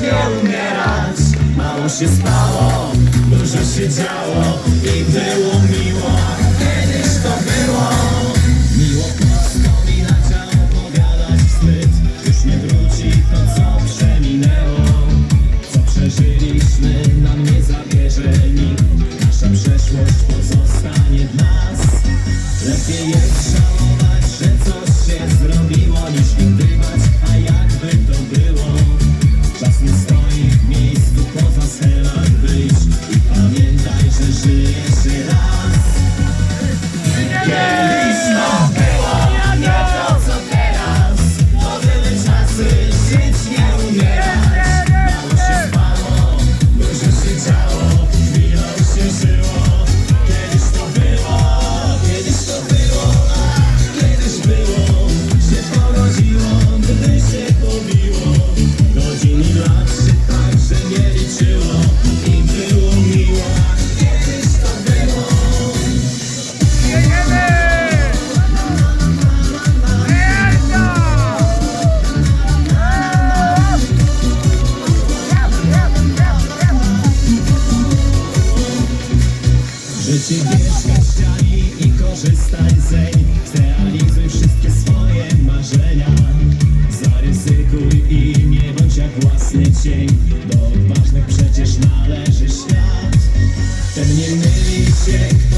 nie umierać Mało się spało, dużo się działo i było miło. Ty mieszkasz i korzystaj z niej. Zrealizuj wszystkie swoje marzenia. Zaryzykuj i nie bądź jak własny cień Do odważnych przecież należy świat. Ten nie myli się.